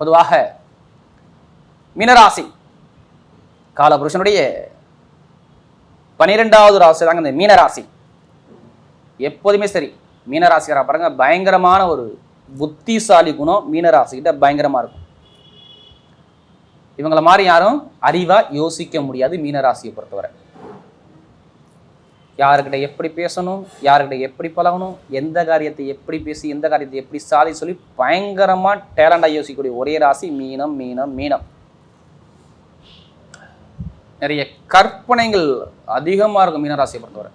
பொதுவாக மீனராசி காலபுருஷனுடைய பனிரெண்டாவது ராசி தாங்க இந்த மீனராசி. எப்போதுமே சரி மீனராசிக்காரா பாருங்க பயங்கரமான ஒரு புத்திசாலி குணம் மீனராசிக்கிட்ட பயங்கரமா இருக்கும். இவங்கள மாதிரி யாரும் அறிவா யோசிக்க முடியாது மீனராசியை பொறுத்தவரை. யாருக்கிட்ட எப்படி பேசணும் யாருக்கிட்ட எப்படி பழகணும் எந்த காரியத்தை எப்படி பேசி எந்த காரியத்தை எப்படி சாதி சொல்லி பயங்கரமா டேலண்டாக யோசிக்கக்கூடிய ஒரே ராசி மீனம் மீனம் மீனம். நிறைய கற்பனைகள் அதிகமாக இருக்கும் மீனராசியை பொறுத்தவரை.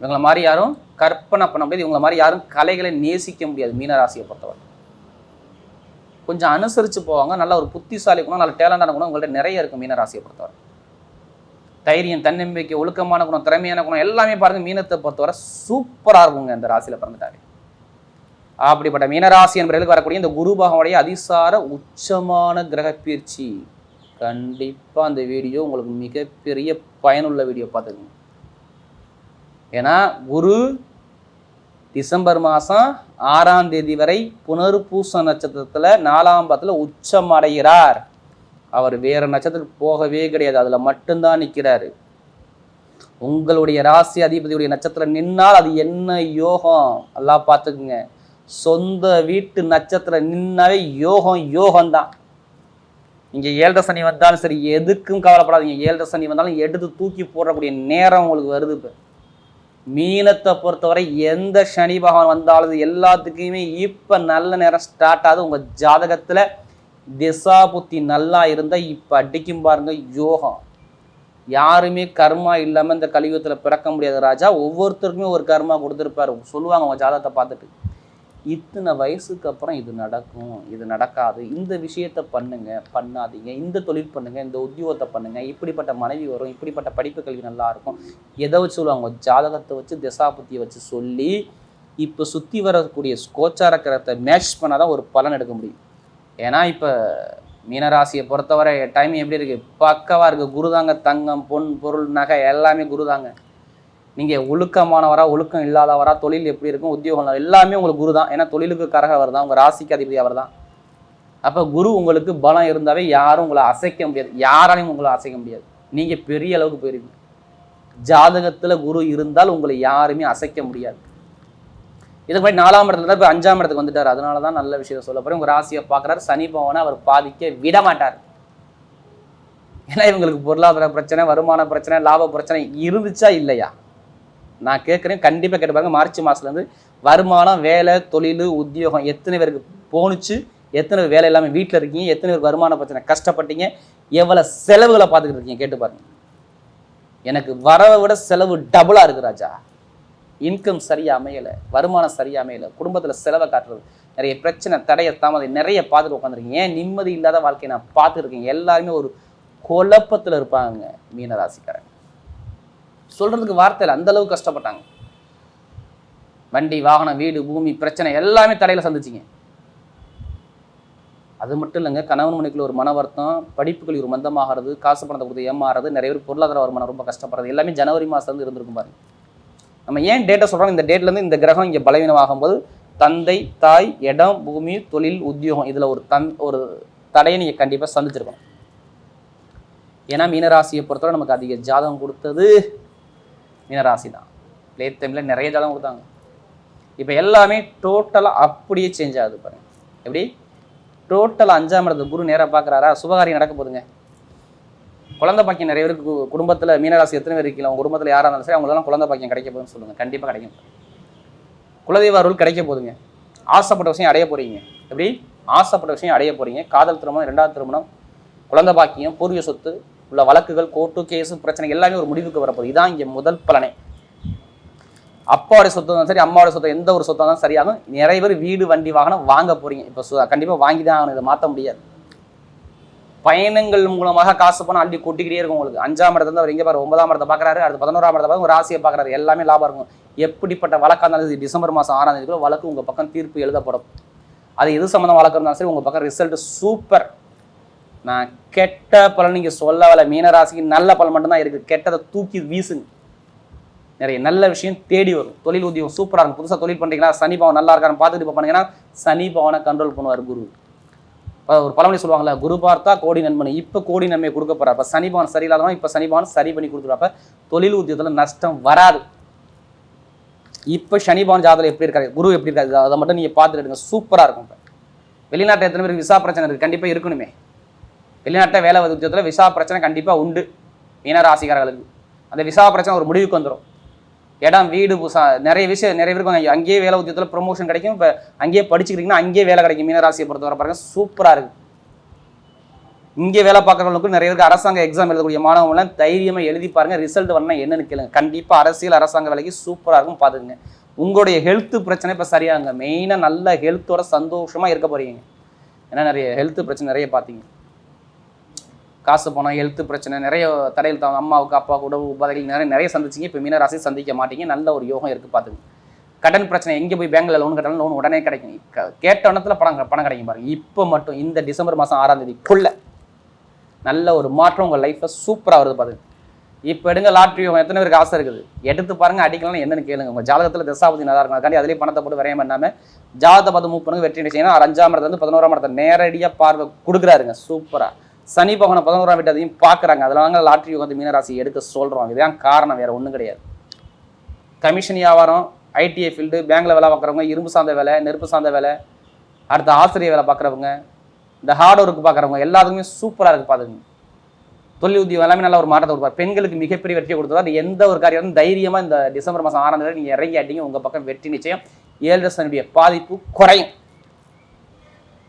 இவங்களை மாதிரி யாரும் கற்பனை பண்ண முடியாது. இவங்களை மாதிரி யாரும் கலைகளை நேசிக்க முடியாது மீனராசியை பொறுத்தவரை. கொஞ்சம் அனுசரித்து போவாங்க. நல்ல ஒரு புத்திசாலி குணம் நல்ல டேலண்டான குணம் உங்கள்ட்ட நிறைய இருக்கும் மீனராசியை பொறுத்தவரை. தைரியம் தன்னம்பிக்கை ஒழுக்கமான குணம் திறமையான குணம் எல்லாமே பாருங்கள் மீனத்தை பொறுத்தவரை சூப்பராக இருக்குங்க இந்த ராசியில் பிறந்துட்டாரு அப்படிப்பட்ட மீனராசி என்பவர்களுக்கு வரக்கூடிய இந்த குரு பகவானுடைய அதிசார உச்சமான கிரக பயிற்சி கண்டிப்பாக அந்த வீடியோ உங்களுக்கு மிகப்பெரிய பயனுள்ள வீடியோ பார்த்துக்கோங்க. ஏன்னா குரு டிசம்பர் மாதம் ஆறாம் தேதி வரை புனர்பூச நட்சத்திரத்தில் நாலாம் பாதத்தில் உச்சம் அடைகிறார். அவர் வேற நட்சத்திரத்துக்கு போகவே கிடையாது. அதில் மட்டும்தான் நிற்கிறாரு உங்களுடைய ராசி அதிபதியுடைய நட்சத்திரம் நின்னால் அது என்ன யோகம்? எல்லாம் பார்த்துக்குங்க. சொந்த வீட்டு நட்சத்திரம் நின்னாவே யோகம் யோகம்தான். இங்கே ஏழரை சனி வந்தாலும் சரி எதுக்கும் கவலைப்படாதீங்க. ஏழரை சனி வந்தாலும் எடுத்து தூக்கி போடக்கூடிய நேரம் உங்களுக்கு வருது இப்போ. மீனத்தை பொறுத்தவரை எந்த சனி பகவான் வந்தாலும் எல்லாத்துக்குமே இப்போ நல்ல நேரம் ஸ்டார்ட் ஆகுது. உங்கள் ஜாதகத்தில் திசா புத்தி நல்லா இருந்தால் இப்போ அடிக்கும் பாருங்க யோகம். யாருமே கர்மா இல்லாமல் இந்த கலியுகத்தில் பிறக்க முடியாது ராஜா ஒவ்வொருத்தருக்குமே ஒரு கர்மா கொடுத்துருப்பாரு. சொல்லுவாங்க அவங்க ஜாதகத்தை பார்த்துட்டு. இத்தனை வயசுக்கு அப்புறம் இது நடக்கும் இது நடக்காது. இந்த விஷயத்த பண்ணுங்க பண்ணாதீங்க. இந்த தொழில் பண்ணுங்க இந்த உத்தியோகத்தை பண்ணுங்க. இப்படிப்பட்ட மனைவி வரும் இப்படிப்பட்ட படிப்பு கல்வி நல்லா இருக்கும். எதை வச்சு சொல்லுவாங்க? ஜாதகத்தை வச்சு திசாபுத்தியை வச்சு சொல்லி இப்போ சுற்றி வரக்கூடிய கோச்சார கிரகத்தை மேட்ச் பண்ணால் தான் ஒரு பலன் எடுக்க முடியும். ஏன்னா இப்போ மீனராசியை பொறுத்தவரை டைம் எப்படி இருக்குது பக்கவாக இருக்குது குருதாங்க தங்கம் பொன் பொருள் நகை எல்லாமே குருதாங்க. நீங்கள் ஒழுக்கமானவராக ஒழுக்கம் இல்லாதவராக தொழில் எப்படி இருக்கும் உத்தியோகம் எல்லாமே உங்களுக்கு குரு தான் ஏன்னா தொழிலுக்கு கரகவர் தான் உங்கள் ராசிக்கு அதிபதி அவர் தான் அப்போ குரு உங்களுக்கு பலம் இருந்தாவே யாரும் உங்களை அசைக்க முடியாது. யாராலையும் உங்களை அசைக்க முடியாது. நீங்கள் பெரிய அளவுக்கு போயிருவீங்க. ஜாதகத்தில் குரு இருந்தால் உங்களை யாருமே அசைக்க முடியாது. இதுக்கு போய் நாலாம் இடத்துல தான் இப்போ அஞ்சாம் இடத்துக்கு வந்துட்டார். அதனால தான் நல்ல விஷயம் சொல்ல போகிறேன் உங்கள் ராசியை பார்க்குறாரு. சனி பவனை அவர் பாதிக்க விட மாட்டார். ஏன்னா இவங்களுக்கு பொருளாதார பிரச்சனை வருமான பிரச்சனை லாப பிரச்சனை இருந்துச்சா இல்லையா? நான் கேட்குறேன். கண்டிப்பாக கேட்டு பாருங்க. மார்ச் மாதத்துலேருந்து வருமானம் வேலை தொழில் உத்தியோகம் எத்தனை பேருக்கு போணுச்சு? எத்தனை பேர் வேலை இல்லாமல் வீட்டில் இருக்கீங்க? எத்தனை பேர் வருமான பிரச்சனை கஷ்டப்பட்டீங்க? எவ்வளோ செலவுகளை பார்த்துக்கிட்டு இருக்கீங்க? கேட்டு பாருங்க. எனக்கு வரவை விட செலவு டபுளாக இருக்குது ராஜா. இன்கம் சரியாக அமையலை வருமானம் சரியாக அமையலை குடும்பத்தில் செலவை காட்டுறது நிறைய பிரச்சனை தடைய தாமதம் நிறைய பார்த்துட்டு உட்காந்துருக்கீங்க ஏன் நிம்மதி இல்லாத வாழ்க்கையை நான் பார்த்துருக்கேன்? எல்லாருமே ஒரு குழப்பத்தில் இருப்பாங்க மீனராசிக்காரங்க. சொல்றதுக்கு வார்த்தை இல்லை அந்த அளவுக்கு கஷ்டப்பட்டாங்க. வண்டி வாகனம் வீடு பூமி பிரச்சனை எல்லாமே தடையில சந்திச்சிங்க. அது மட்டும் இல்லைங்க கணவன் மனைக்குள்ள ஒரு மன வருத்தம் படிப்புகளில் ஒரு மந்தமாகிறது காசு பணத்தை கொடுத்து ஏமாறுறது நிறைய பேர் பொருளாதார வருமானம் ரொம்ப கஷ்டப்படுறது எல்லாமே ஜனவரி மாதம் இருந்திருக்கும் பாருங்க. நம்ம ஏன் டேட்டை சொல்கிறோம் இந்த டேட்லேருந்து இந்த கிரகம் இங்கே பலவீனமாகும் போது தந்தை தாய் இடம் பூமி தொழில் உத்தியோகம் இதில் ஒரு தன் ஒரு தடையை நீங்கள் கண்டிப்பாக சந்திச்சிருக்கணும். ஏன்னா மீனராசியை பொறுத்தவரை நமக்கு அதிக ஜாதகம் கொடுத்தது மீனராசி தான் லேட் டைமில் நிறைய ஜாதகம் கொடுத்தாங்க. இப்போ எல்லாமே டோட்டலாக அப்படியே சேஞ்ச் ஆகுது பாருங்கள் எப்படி? டோட்டலாக அஞ்சாம் இடத்து குரு நேராக பார்க்குறாரா சுபகாரியம் நடக்க போதுங்க குழந்தை பாக்கியம் நிறைய பேருக்கு குடும்பத்தில் மீனராசி எத்தனை பேர் இருக்கீங்க அவங்க குடும்பத்தில் யாராக இருந்தாலும் சரி அவங்களெல்லாம் குழந்தை பாக்கியம் கிடைக்க போகுதுன்னு சொல்லுங்க. கண்டிப்பாக கிடைக்கும். குலதெய்வ அருள் கிடைக்க போதுங்க ஆசைப்பட்ட விஷயம் அடைய போறீங்க. எப்படி? ஆசைப்பட்ட விஷயம் அடைய போறீங்க. காதல் திருமணம் ரெண்டாவது திருமணம் குழந்தை பாக்கியம் பூர்வீக சொத்து உள்ள வழக்குகள் கோர்ட்டு கேஸு பிரச்சனை எல்லாமே ஒரு முடிவுக்கு வரப்போகுது இதான் இங்கே முதல் பலனே. அப்பாவுடைய சொத்து தான் சரி அம்மாவோட சொத்தம் எந்த ஒரு சொத்தம் தான் சரியாகும். நிறைய பேர் வீடு வண்டி வாகனம் வாங்க போறீங்க. இப்போ கண்டிப்பாக வாங்கி தான் ஆகணும். இதை மாற்ற முடியாது. பயணங்கள் மூலமாக காசு பணம் அள்ளி கொட்டிக்கிட்டே இருக்கும் உங்களுக்கு. அஞ்சாம் இடத்துல இருந்து அவர் எங்கே பாரு ஒன்பதாம் இடத்தை பார்க்குறாரு அடுத்து பதினோராம் இடத்தை பார்த்து ஒரு ராசியை பார்க்குறாரு. எல்லாமே லாபம் இருக்கும். எப்படிப்பட்ட வழக்காக இருந்தாலும் சரி, டிசம்பர் மாதம் ஆறாம் தேதிக்குள்ள வழக்கு உங்கள் பக்கம் தீர்ப்பு எழுதப்படும். அது எது சம்மந்தம் வழக்கு இருந்தாலும் சரி உங்கள் பக்கம் ரிசல்ட் சூப்பர் நான் கெட்ட பலன் நீங்கள் சொல்ல வரல. மீனராசிக்கு நல்ல பலன் மட்டும்தான் இருக்குது கெட்டதை தூக்கி வீசுங்க. நிறைய நல்ல விஷயம் தேடி வரும். தொழில் உத்தியோகம் சூப்பராக இருக்கும். புதுசாக தொழில் பண்ணுறீங்களா சனி பவன் நல்லா இருக்கான்னு பார்த்துட்டு இப்போ பண்ணீங்கன்னா சனி பவனை கண்ட்ரோல் பண்ணுவார் குரு. ஒரு பழமொழி சொல்லுவாங்கல்ல குரு பார்த்தா கோடி நண்பன் இப்போ கோடி நன்மை கொடுக்க போறார். அப்போ சனிபான் சரியில்லாதவன் இப்போ சனிபான் சரி பண்ணி கொடுத்துருப்ப தொழில் உத்தியத்தில் நஷ்டம் வராது. இப்போ சனிபான் ஜாதகம் எப்படி இருக்காரு? குரு எப்படி இருக்காரு? அதை மட்டும் நீங்கள் பார்த்துட்டு எடுங்க சூப்பராக இருக்கும் இப்போ. வெளிநாட்டில் எத்தனை பேருக்கு விசா பிரச்சனை இருக்குது கண்டிப்பாக இருக்கணுமே. வெளிநாட்டில் வேலை உத்தியத்தில் விசா பிரச்சனை கண்டிப்பாக உண்டு. மீனராசிக்காரர்களுக்கு அந்த விசா பிரச்சனை ஒரு முடிவுக்கு வந்துடும் இடம் வீடு புசா நிறைய விஷயம் நிறைய பேருக்கு அங்கே- அங்கேயே வேலை உத்தியத்தில் ப்ரொமோஷன் கிடைக்கும். இப்போ அங்கேயே படிச்சுக்கிட்டீங்கன்னா அங்கேயே வேலை கிடைக்கும். மீனராசியை பொறுத்தவரை பாருங்க சூப்பராக இருக்கு. இங்கே வேலை பார்க்குறவங்களுக்கு நிறைய பேருக்கு அரசாங்க எக்ஸாம் எழுதக்கூடிய மாணவங்களாம் தைரியமாக எழுதி பாருங்க ரிசல்ட் வரணும் என்னன்னு கேளுங்க. கண்டிப்பாக அரசியல் அரசாங்க வேலைக்கு சூப்பராக இருக்கும் பார்த்துக்குங்க. உங்களுடைய ஹெல்த் பிரச்சனை இப்போ சரியாகுங்க மெயினாக நல்ல ஹெல்த்தோட சந்தோஷமாக இருக்க போறீங்க. ஏன்னா நிறைய ஹெல்த் பிரச்சனை நிறைய பார்த்தீங்க காசு பணம் ஹெல்த் பிரச்சனை நிறைய தடையில் தான். அம்மாவுக்கு அப்பாவுக்கு உடவு உபாதைகள் நிறைய நிறைய சந்திச்சிங்க. இப்போ மீனராசி சந்திக்க மாட்டீங்க. நல்ல ஒரு யோகம் இருக்குது பார்த்துங்க கடன் பிரச்சனை எங்கே போய் பேங்க்கில் லோன் கட்டணும் லோன் உடனே கிடைக்கும். க- கேட்ட இடத்துல பணம் பணம் கிடைக்கும் பாருங்க. இப்போ மட்டும் இந்த டிசம்பர் மாதம் ஆறாம் தேதிக்குள்ள நல்ல ஒரு மாற்றம் உங்கள் லைஃப்பில் சூப்பராக வருது பாருங்க இப்போ எடுங்க லாட்ரி எத்தனை பேருக்கு ஆசை இருக்குது? எடுத்து பாருங்க அடிக்கலாம் என்னென்னு கேளுங்க. உங்கள் ஜாதகத்தில் தசாபதி நல்லா இருக்கும் அதுக்காண்டி அதிலே பணத்தை போட்டு வரையாம பண்ணாமல் ஜாதகத்தை பார்த்து மூவ் பண்ணுங்க வெற்றி நிச்சயம் அஞ்சாம் இடத்துல இருந்து பதினோராம் இடத்துல நேரடியாக பார்வை கொடுக்குறாருங்க. சூப்பராக சனி பகவனை பதினோராம் வீட்டு அதையும் பார்க்குறாங்க. அதில் வாங்க லாட்ரி உகந்த மீனராசி எடுக்க சொல்கிறோம் இதுதான் காரணம் வேறு ஒன்றும் கிடையாது. கமிஷன் வியாபாரம் ஐடிஐ ஃபீல்டு பேங்க்ல வேலை பார்க்குறவங்க இரும்பு சார்ந்த வேலை நெருப்பு சார்ந்த வேலை அடுத்த ஆசிரியர் வேலை பார்க்குறவங்க இந்த ஹார்ட் ஒர்க் பார்க்குறவங்க எல்லாத்துக்குமே சூப்பராக இருக்கு பார்த்துங்க தொழில் உத்தியோகம் எல்லாமே நல்ல ஒரு மாற்றத்தை கொடுப்பார். பெண்களுக்கு மிகப்பெரிய வெற்றியை கொடுத்தார் எந்த ஒரு காரியம் தைரியமாக இந்த டிசம்பர் மாதம் ஆறாம் தேதி நீங்கள் இறங்கி ஆட்டிங்க உங்கள் பக்கம் வெற்றி நிச்சயம். ஏழு சனுடைய பாதிப்பு குறையும்.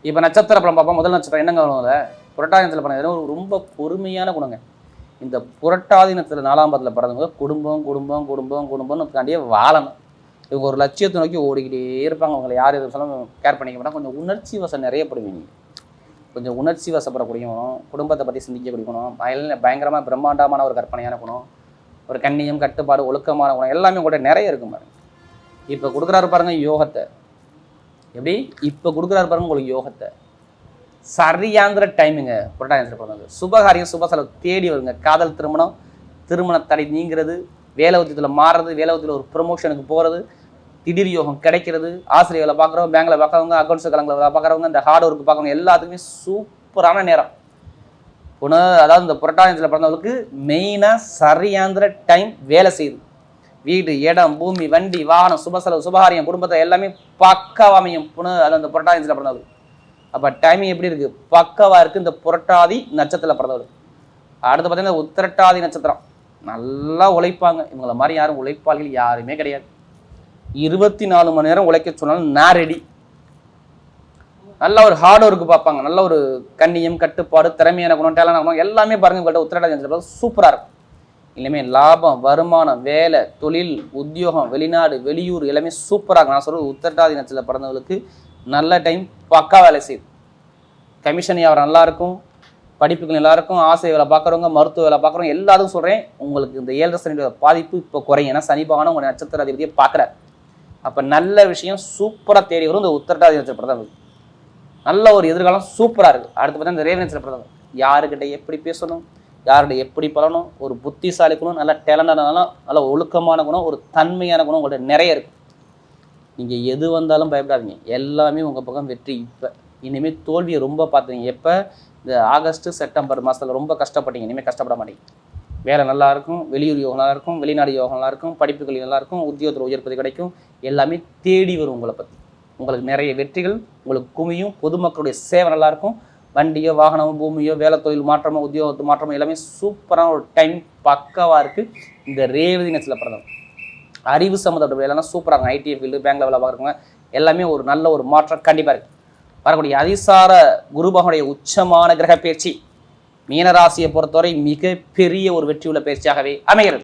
இப்போ நட்சத்திர படம் பார்ப்போம். முதல் நட்சத்திரம் என்னங்க வரும்ல? புரட்டாதினத்தில் பிறந்த ஒரு ரொம்ப பொறுமையான குணங்க. இந்த புரட்டாதினத்தில் நாலாம் பாதத்தில் பிறந்தவங்க குடும்பம் குடும்பம் குடும்பம் குடும்பம்னு தாண்டியே வாழணும். இவங்க ஒரு லட்சியத்தை நோக்கி ஓடிக்கிட்டே இருப்பாங்க. அவங்களை யார் எது சொன்னாலும் கேர் பண்ணிக்க மாட்டாங்க. கொஞ்சம் உணர்ச்சி வசம் நிறைய படுவீங்க. கொஞ்சம் உணர்ச்சி வசப்படக்கூடியவனும் குடும்பத்தை பற்றி சிந்திக்கக்கூடிய குணம் பயல பயங்கரமாக பிரம்மாண்டமான ஒரு கற்பனையான குணம் ஒரு கண்ணியம் கட்டுப்பாடு ஒழுக்கமான குணம் எல்லாமே கூட நிறைய இருக்கும் பாருங்க. இப்போ கொடுக்குறாரு பாருங்கள் யோகத்தை. எப்படி? இப்போ கொடுக்குறாரு பாருங்க உங்களுக்கு யோகத்தை. சரியாங்கிற டைமுங்க புரட்டாசி பிறந்தது சுபகாரியம் சுப செலவு தேடி வருங்க. காதல் திருமணம் திருமண தடை நீங்கிறது வேலை உத்தியத்தில் மாறுறது வேலை ஒரு ப்ரொமோஷனுக்கு போகிறது திடீர் யோகம் கிடைக்கிறது ஆசிரியர்களை பார்க்குறவங்க பேங்கில் பார்க்குறவங்க அக்கௌண்ட்ஸ் கலங்களை பார்க்குறவங்க இந்த ஹார்ட் ஒர்க் பார்க்குறவங்க எல்லாத்துக்குமே சூப்பரான நேரம். ஒன்று அதாவது இந்த புரட்டாசியில் பிறந்தவங்களுக்கு மெயினாக சரியாந்திர டைம் வேலை செய்யுது. வீடு இடம் பூமி வண்டி வாகனம் சுப செலவு சுபகாரியம் குடும்பத்தை எல்லாமே பக்கவாமையும் புன அதாவது இந்த புரட்டாசியில் பிறந்தவங்களுக்கு. அப்போ டைமிங் எப்படி இருக்கு? பக்கவாக இருக்கு? இந்த புரட்டாதி நட்சத்திரத்தில் பிறந்தவர். அடுத்து பார்த்தீங்கன்னா உத்திரட்டாதி நட்சத்திரம். நல்லா உழைப்பாங்க. இவங்கள மாதிரி யாரும் உழைப்பாளிகள் யாருமே கிடையாது. இருபத்தி நாலு மணி நேரம் உழைக்க சொன்னாலும் நான் ரெடி நல்ல ஒரு ஹார்ட் ஒர்க் பார்ப்பாங்க. நல்ல ஒரு கண்ணியம் கட்டுப்பாடு திறமையான குணம் டேலண்ட் குணம் எல்லாமே பாருங்க. உங்கள்கிட்ட உத்திரட்டாதி நட்சத்திரம் சூப்பராக இருக்கும். எல்லாமே லாபம் வருமானம் வேலை தொழில் உத்தியோகம் வெளிநாடு வெளியூர் எல்லாமே சூப்பராக இருக்கும். நான் சொல்கிறது உத்திரட்டாதி நட்சத்திரத்தில் பிறந்தவங்களுக்கு நல்ல டைம் பக்கா வேலை செய்யுது. கமிஷன் வியாபாரம் நல்லா இருக்கும் படிப்புகள் நல்லா இருக்கும் ஆசை வேலை பார்க்குறவங்க மருத்துவ வேலை பார்க்குறவங்க எல்லாத்துக்கும் சொல்கிறேன் உங்களுக்கு இந்த ஏழரை சனியோட பாதிப்பு இப்போ குறையும். ஏன்னா சனி பகவான் உங்கள் நட்சத்திர அதிபதியை பார்க்குறாரு. அப்போ நல்ல விஷயம் சூப்பராக தேடி வரும். இந்த உத்தரட்டாதி நட்சத்திர நல்ல ஒரு எதிர்காலம் சூப்பராக இருக்குது அடுத்து பார்த்தா இந்த ரேவதி நட்சத்திர யாருக்கிட்ட எப்படி பேசணும்? யார்கிட்ட எப்படி பழனும் ஒரு புத்திசாலி குணம் நல்ல டேலண்டான நல்ல ஒழுக்கமான குணம் ஒரு தன்மையான குணம் உங்கள்கிட்ட நிறைய இருக்குது நீங்கள் எது வந்தாலும் பயப்படாதீங்க. எல்லாமே உங்கள் பக்கம் வெற்றி. இப்போ இனிமேல் தோல்வியை ரொம்ப பார்த்துங்க எப்போ? இந்த ஆகஸ்ட் செப்டம்பர் மாதத்தில் ரொம்ப கஷ்டப்பட்டீங்க. இனிமேல் கஷ்டப்பட மாட்டீங்க. வேலை நல்லா இருக்கும் வெளியூர் யோகம் நல்லாயிருக்கும் வெளிநாடு யோகம் நல்லாயிருக்கும் படிப்புகள் நல்லாயிருக்கும் உத்தியோகத்தில் உயர்ப்பது கிடைக்கும். எல்லாமே தேடி வரும் உங்களை பற்றி உங்களுக்கு நிறைய வெற்றிகள் உங்களுக்கு குமியும் பொதுமக்களுடைய சேவை நல்லாயிருக்கும் வண்டியோ வாகனமோ பூமியோ வேலை தொழில் மாற்றமோ உத்தியோகத்து மாற்றமோ எல்லாமே சூப்பரான ஒரு டைம் பக்காவாக இருக்குது இந்த ரேவதி நட்சத்திரத்தில் பிறந்தவங்க. அறிவு சம்மந்தப்பட்ட வேலைலாம் சூப்பராக இருக்கும். ஐடி ஃபீல்டு பேங்க் வேலை பார்க்குறவங்க எல்லாமே ஒரு நல்ல ஒரு மாற்றம் கண்டிப்பாக இருக்குது வரக்கூடிய அதிசார குருபகனுடைய உச்சமான கிரக பயிற்சி மீனராசியை பொறுத்தவரை மிகப்பெரிய ஒரு வெற்றியுள்ள பயிற்சியாகவே அமைகிறது.